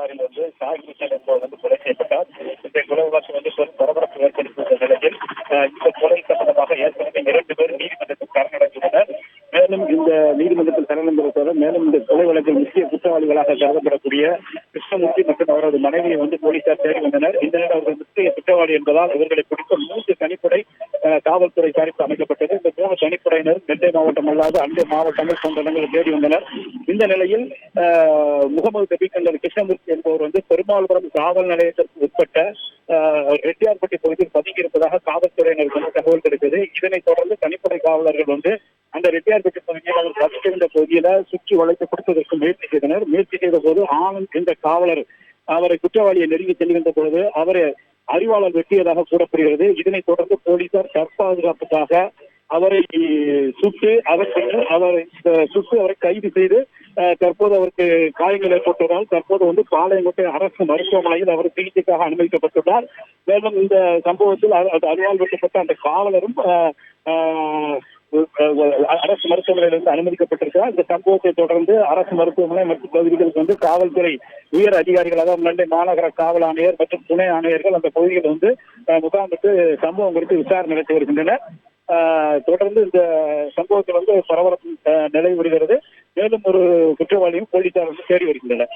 புகாரில் வந்து சாஹிப் என்பவர் வந்து கொலை செய்யப்பட்டார். இந்த கொலை வழக்கு வந்து பெரும் பரபரப்பு ஏற்படுத்தியுள்ள நிலையில் இந்த கொலை சம்பந்தமாக ஏற்கனவே இரண்டு பேர் நீதிமன்றத்தில் சரணடைந்துள்ளனர் மேலும் இந்த நீதிமன்றத்தில் சரணடைந்தவர் மேலும் இந்த கொலை வழக்கில் முக்கிய குற்றவாளிகளாக கருதப்படக்கூடிய கிருஷ்ணமூர்த்தி மற்றும் அவரது மனைவியை வந்து போலீசார் தேடி வந்தனர். இந்த நேரம் அவர்கள் முக்கிய குற்றவாளி என்பதால் இவர்களை பிடிக்க மூன்று தனிப்படை காவல்துறை சார்பில் அமைக்கப்பட்டது. இந்த மூணு தனிப்படையினர் நெல்லை மாவட்டம் அல்லாத அண்டை மாவட்டங்கள் போன்ற இடங்களில் தேடி வந்தனர். இந்த நிலையில் முகமது தபிகண்டர் கிருஷ்ணமூர்த்தி என்பவர் வந்து பெருமாள்புரம் காவல் நிலையத்திற்கு உட்பட்ட ரெட்டியார்பட்டி பகுதியில் பதுங்கியிருப்பதாக காவல்துறையினருக்கு வந்து தகவல் கிடைத்தது. இதனைத் தொடர்ந்து தனிப்படை காவலர்கள் வந்து அந்த ரெட்டியார்பட்டி பகுதியில் அவர் பதுக்கியிருந்த பகுதியில சுற்றி வளைத்து கொடுப்பதற்கு முயற்சி செய்தனர். முயற்சி செய்த போது ஆனந்த் என்ற காவலர் அவரை குற்றவாளியை நெருங்கி செல்கின்ற பொழுது அவரை அறிவாளர் வெட்டியதாக கூறப்படுகிறது. இதனைத் தொடர்ந்து போலீசார் தற்பாதுகாப்புக்காக அவரை சுட்டு அவர் அவரை சுட்டு அவரை கைது செய்து தற்போது அவருக்கு காயங்கள் ஏற்பட்டுள்ளதால் தற்போது வந்து பாளையங்கோட்டை அரசு மருத்துவமனையில் அவர் சிகிச்சைக்காக அனுமதிக்கப்பட்டுள்ளார். மேலும் இந்த சம்பவத்தில் அ- அறிவால் வெட்டப்பட்ட அந்த காவலரும் அரசு மருத்துவமனையிலிருந்து அனுமதிக்கப்பட்டிருக்கிறார் இந்த சம்பவத்தை தொடர்ந்து அரசு மருத்துவமனை மற்றும் பகுதிகளுக்கு வந்து காவல்துறை உயர் அதிகாரிகள் அதாவது நெல்லை மாநகர காவல் ஆணையர் மற்றும் துணை ஆணையர்கள் அந்த பகுதியில் வந்து முகாமிட்டு சம்பவம் குறித்து விசாரணை நடத்தி வருகின்றனர். தொடர்ந்து இந்த சம்பவத்தில் வந்து பரபரப்பு நிலை வருகிறது. மேலும் ஒரு குற்றவாளியும் போலீசார் வந்து தேடி வருகின்றனர்.